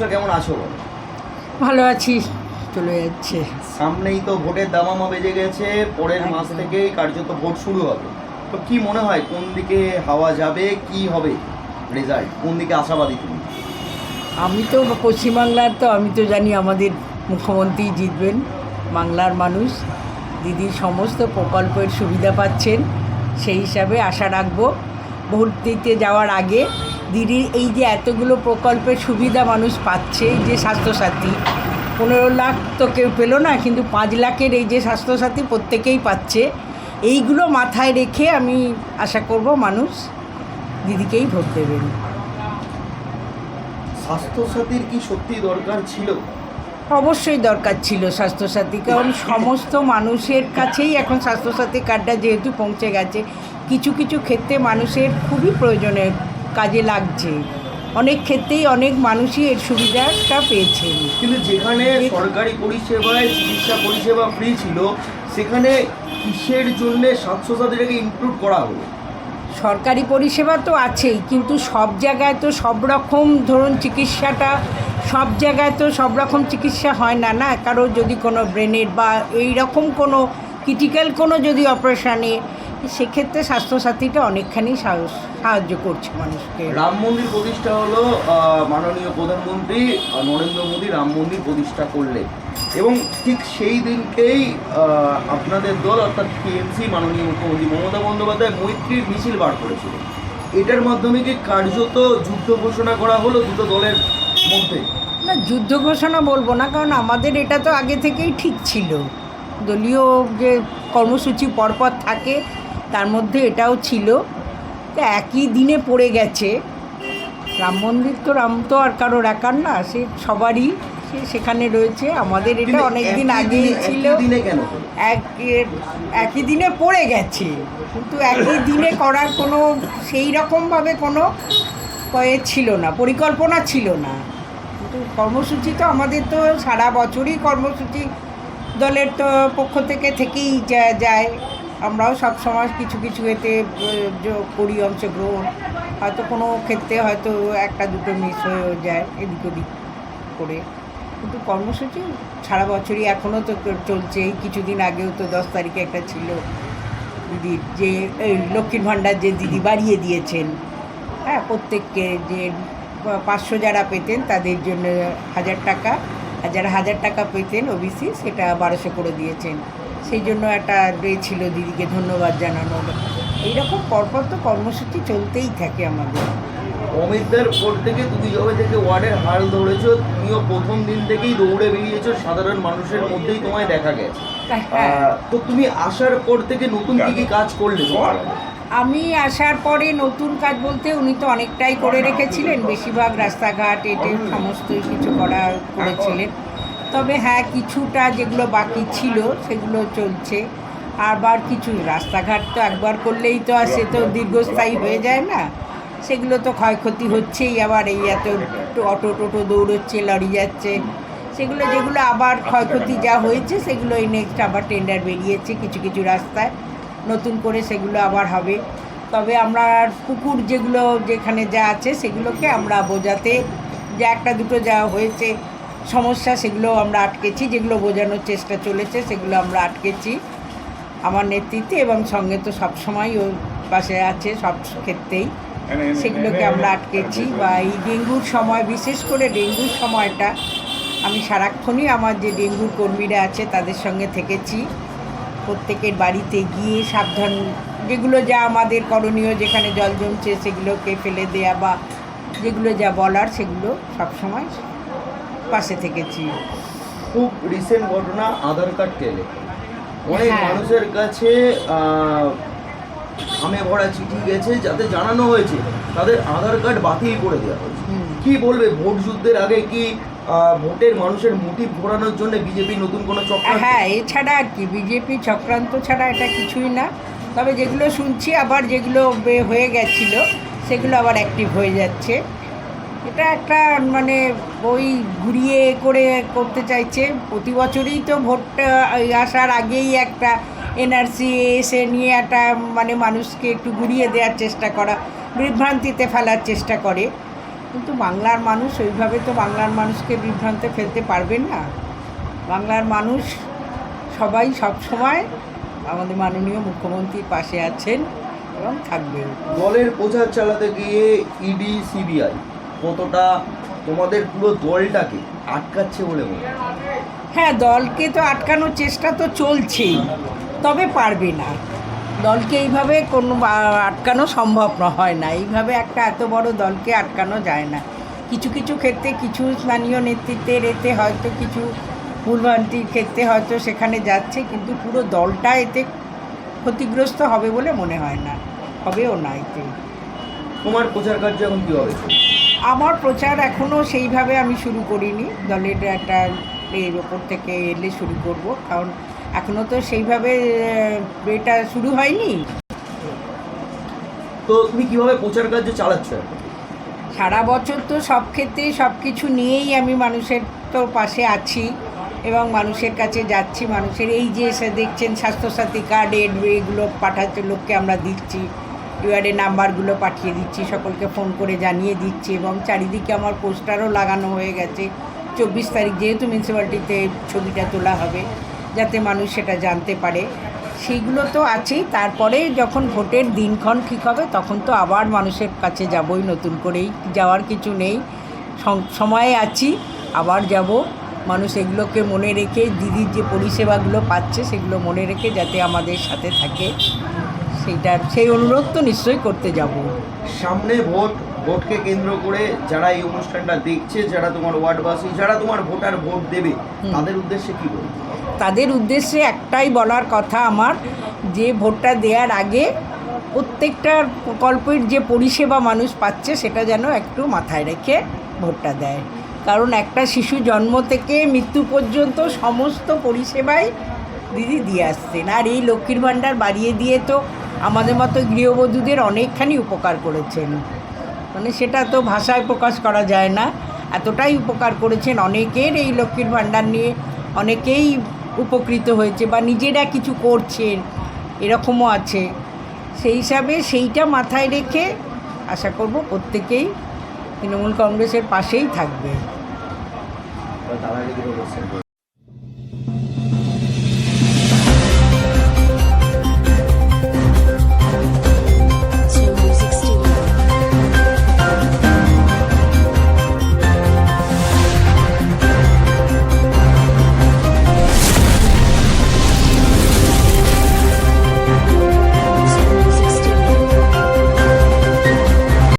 নমস্কার কেমন আছো? ভালো আছি চলে যাচ্ছে। সামনেই তো ভোটের দামামা বেজে গেছে পরের মাস। থেকেই কার্যত ভোট শুরু হবে। তো কি মনে হয় কোন দিকে হাওয়া যাবে কি হবে রেজাল্ট কোন দিকে আশাবাদী তুমি? আমি তো পশ্চিমবাংলার তো আমি তো জানি আমাদের মুখ্যমন্ত্রী জিতবেন বাংলার মানুষ। দিদির সমস্ত প্রকল্পের সুবিধা পাচ্ছেন সেই হিসাবে আশা রাখব। ভোট দিতে যাওয়ার আগে দিদির এই যে এতগুলো প্রকল্পের সুবিধা মানুষ পাচ্ছে যে স্বাস্থ্যসাথী পনেরো লাখ তো কেউ পেল না কিন্তু পাঁচ লাখের এই যে স্বাস্থ্যসাথী প্রত্যেকেই পাচ্ছে। এইগুলো মাথায় রেখে আমি আশা করব মানুষ দিদিকেই ভোট দেবেন। স্বাস্থ্যসাথীর কি সত্যি দরকার ছিল? অবশ্যই দরকার ছিল স্বাস্থ্যসাথী কারণ সমস্ত মানুষের কাছেই এখন স্বাস্থ্যসাথী কার্ডটা যেহেতু পৌঁছে গেছে কিছু কিছু ক্ষেত্রে মানুষের খুবই প্রয়োজনের কাজে লাগছে। অনেক ক্ষেত্রেই অনেক মানুষই এর সুবিধাটা পেয়েছেন। কিন্তু যেখানে সরকারি পরিষেবায় চিকিৎসা পরিষেবা ফ্রি ছিল সেখানে কিসের জন্য স্বাস্থ্যসাথীটাকে ইনক্লুড করা হলো? সরকারি পরিষেবা তো আছেই কিন্তু সব জায়গায় তো সব রকম ধরুন চিকিৎসাটা সব জায়গায় তো সব রকম চিকিৎসা হয় না না? কারও যদি কোনো ব্রেনের বা এই রকম কোনো ক্রিটিক্যাল কোনো যদি অপারেশানে সেক্ষেত্রে স্বাস্থ্যসাথীটা অনেকখানি সাহায্য করছে মানুষকে। রাম মন্দির প্রতিষ্ঠা হলো মাননীয় প্রধানমন্ত্রী নরেন্দ্র মোদী রাম মন্দির প্রতিষ্ঠা করলেন। এবং ঠিক সেই দিনকেই আপনাদের দল অর্থাৎ টিএমসি মাননীয় মুখ্যমন্ত্রী মমতা বন্দ্যোপাধ্যায় মৈত্রীর মিছিল বার করেছিল। এটার মাধ্যমে কি কার্যত যুদ্ধ ঘোষণা করা হলো দুটো দলের মধ্যে? না যুদ্ধ ঘোষণা বলব না কারণ আমাদের এটা তো আগে থেকেই ঠিক ছিল। দলীয় যে কর্মসূচি পরপর থাকে তার মধ্যে এটাও ছিল তো একই দিনে পড়ে গেছে। রাম মন্দির তো রাম তো আর কারোর একার না সে সবারই সে সেখানে রয়েছে। আমাদের এটা অনেক দিন দিনে- ছিল। একই দিনে কেন? এক একই দিনে পড়ে গেছে। কিন্তু একই দিনে করার কোনো সেই রকমভাবে কোনো এ ছিল না পরিকল্পনা ছিল না। কিন্তু কর্মসূচি তো আমাদের তো সারা বছরই কর্মসূচি দলের তো পক্ষ থেকে থেকেই যায়। আমরাও সব সময় কিছু কিছু এতে করি অংশগ্রহণ। হয়তো কোনো ক্ষেত্রে হয়তো একটা দুটো মিস হয়েও যায় এদিক ওদিক করে। কিন্তু কর্মসূচি সারা বছরই এখনও তো চলছে কিছুদিন আগেও তো দশ তারিখে একটা ছিল দিদির যে লক্ষ্মীর ভাণ্ডার যে দিদি বাড়িয়ে দিয়েছেন। হ্যাঁ প্রত্যেককে যে পাঁচশো যারা পেতেন তাদের জন্য হাজার টাকা। আর যারা হাজার টাকা পেতেন ওবিসি সেটা বারোশো করে দিয়েছেন। সেই জন্য একটা ডে ছিল দিদিকে ধন্যবাদ জানানো এইরকম পরপর তো কর্মসূচি চলতেই থাকে আমাদের। অমিতদের পর থেকে তুমি যবে থেকে ওয়ার্ডের হাল ধরেছো তুমিও প্রথম দিন থেকেই দৌড়ে বেরিয়েছো সাধারণ মানুষের মধ্যেই তোমায় দেখা গেছে। হ্যাঁ তো তুমি আসার পর থেকে নতুন কি কি কাজ করলে আমি আসার পরে নতুন কাজ বলতে উনি তো অনেকটাই করে রেখেছিলেন। বেশিরভাগ রাস্তাঘাট এটে সমস্ত কিছু করা করেছিলেন। তবে হ্যাঁ কিছুটা যেগুলো বাকি ছিল সেগুলো চলছে। আবার কিছু রাস্তাঘাট তো একবার করলেই তো আর সে তো দীর্ঘস্থায়ী হয়ে যায় না। সেগুলো তো ক্ষয়ক্ষতি হচ্ছেই আবার, এই এত অটো টোটো দৌড়চ্ছে, লরি যাচ্ছে। সেগুলো যেগুলো আবার ক্ষয়ক্ষতি যা হয়েছে সেগুলো এই নেক্সট আবার টেন্ডার বেরিয়েছে কিছু কিছু রাস্তায়। নতুন করে সেগুলো আবার হবে। তবে আমরা পুকুর যেগুলো যেখানে যা আছে সেগুলোকে আমরা বোঝাতে, যে একটা দুটো যা হয়েছে সমস্যা সেগুলো আমরা আটকেছি যেগুলো বোঝানোর চেষ্টা চলেছে সেগুলো আমরা আটকেছি আমার নেতৃত্বে এবং সঙ্গে তো সবসময় ওর পাশে আছে সব ক্ষেত্রেই। সেগুলোকে আমরা আটকেছি বা এই ডেঙ্গুর সময় বিশেষ করে ডেঙ্গুর সময়টা আমি সারাক্ষণই আমার যে ডেঙ্গুর কর্মীরা আছে তাদের সঙ্গে থেকেছি। প্রত্যেকের বাড়িতে গিয়ে সাবধান যেগুলো যা আমাদের করণীয় যেখানে জল জমছে সেগুলোকে ফেলে দেয়া বা যেগুলো যা বলার সেগুলো সবসময় পাশে থেকেছি। খুব রিসেন্ট ঘটনা আধার কার্ড কেলে। অনেক হ্যাঁ। মানুষের কাছে আহ, খামে ভরা চিঠি গেছে যাতে জানানো হয়েছে তাদের আধার কার্ড বাতিল করে দেওয়া হয়েছে। কি বলবে ভোট যুদ্ধের আগে কি ভোটের মানুষের মোটিভ ঘোরানোর জন্য বিজেপি নতুন কোনো চক্রান্ত? হ্যাঁ এছাড়া আর কি বিজেপি চক্রান্ত ছাড়া এটা কিছুই না। তবে যেগুলো শুনছি আবার যেগুলো হয়ে গেছিল সেগুলো আবার অ্যাক্টিভ হয়ে যাচ্ছে। এটা একটা মানে ওই ঘুরিয়ে করে করতে চাইছে। প্রতি বছরই তো ভোটটা আসার আগেই একটা এনআরসি এসে নিয়ে একটা মানে মানুষকে একটু ঘুরিয়ে দেওয়ার চেষ্টা করা, বিভ্রান্তিতে ফেলার চেষ্টা করে। কিন্তু বাংলার মানুষ, ওইভাবে তো বাংলার মানুষকে বিভ্রান্তে ফেলতে পারবেন না। বাংলার মানুষ সবাই সব সময় আমাদের মাননীয় মুখ্যমন্ত্রীর পাশে আছেন এবং থাকবেন। দলের প্রচার চালাতে গিয়ে ইডি, সিবিআই কতটা তোমাদের পুরো দলটাকে আটকাচ্ছে বলে মনে হয়? দলকে তো আটকানোর চেষ্টা তো চলছেই তবে পারবে না। দলকে এইভাবে কোনো আটকানো সম্ভব না হয় না। এইভাবে একটা এত বড় দলকে আটকানো যায় না। কিছু কিছু ক্ষেত্রে কিছু স্থানীয় নেতৃত্বের এতে হয়তো কিছু ভুলভ্রান্তির ক্ষেত্রে হয়তো সেখানে যাচ্ছে কিন্তু পুরো দলটা এতে ক্ষতিগ্রস্ত হবে বলে মনে হয় না। হবেও না এতে। তোমার প্রচার কার্য এখন কী হবে? আমার প্রচার এখনও সেইভাবে আমি শুরু করিনি। দলের একটা এর ওপর থেকে এলে শুরু করব। কারণ এখনও তো সেইভাবে এটা শুরু হয়নি। তো তুমি কীভাবে প্রচার কার্য চালাচ্ছ? সারা বছর তো সব ক্ষেত্রেই সব কিছু নিয়েই আমি মানুষের তো পাশে আছি এবং মানুষের কাছে যাচ্ছি। মানুষের এই যে এসে দেখছেন স্বাস্থ্যসাথী কার্ড এড এগুলো পাঠাচ্ছে লোককে আমরা দিচ্ছি। ইউআরএ নাম্বারগুলো পাঠিয়ে দিচ্ছি, সকলকে ফোন করে জানিয়ে দিচ্ছি এবং চারিদিকে আমার পোস্টারও লাগানো হয়ে গেছে। চব্বিশ তারিখ যেহেতু মিউনিসিপ্যালিটিতে ছবিটা তোলা হবে, যাতে মানুষ সেটা জানতে পারে। সেইগুলো তো আছেই, তারপরে যখন ভোটের দিনক্ষণ ঠিক হবে, তখন তো আবার মানুষের কাছে যাবই, নতুন করেই যাওয়ার কিছু নেই। সময়ে আছি, আবার যাব। মানুষ এগুলোকে মনে রেখে, দিদির যে পরিষেবাগুলো পাচ্ছে, সেগুলো মনে রেখে যাতে আমাদের সাথে থাকে। সেইটার সেই অনুরোধ তো নিশ্চয়ই করতে যাব। সামনে ভোট ভোটকে কেন্দ্র করে যারা এই অনুষ্ঠানটা দেখছে যারা তোমার ওয়ার্ডবাসী যারা তোমার ভোটার ভোট দেবে তাদের উদ্দেশ্যে কি বলব? তাদের উদ্দেশ্যে একটাই বলার কথা আমার যে ভোটটা দেওয়ার আগে প্রত্যেকটা প্রকল্পের যে পরিষেবা মানুষ পাচ্ছে সেটা যেন একটু মাথায় রেখে ভোটটা দেয়। কারণ একটা শিশু জন্ম থেকে মৃত্যু পর্যন্ত সমস্ত পরিষেবাই দিদি দিয়ে আসছেন। আর এই লক্ষ্মীর ভাণ্ডার বাড়িয়ে দিয়ে তো আমাদের মতো গৃহবধূদের অনেকখানি উপকার করেছেন। মানে সেটা তো ভাষায় প্রকাশ করা যায় না। এতটাই উপকার করেছেন অনেকের এই লক্ষ্মীর ভাণ্ডার নিয়ে। অনেকেই উপকৃত হয়েছে বা নিজেরা কিছু করছেন, এরকমও আছে। সেই হিসাবে সেইটা মাথায় রেখে আশা করব প্রত্যেকেই তৃণমূল কংগ্রেসের পাশেই থাকবে।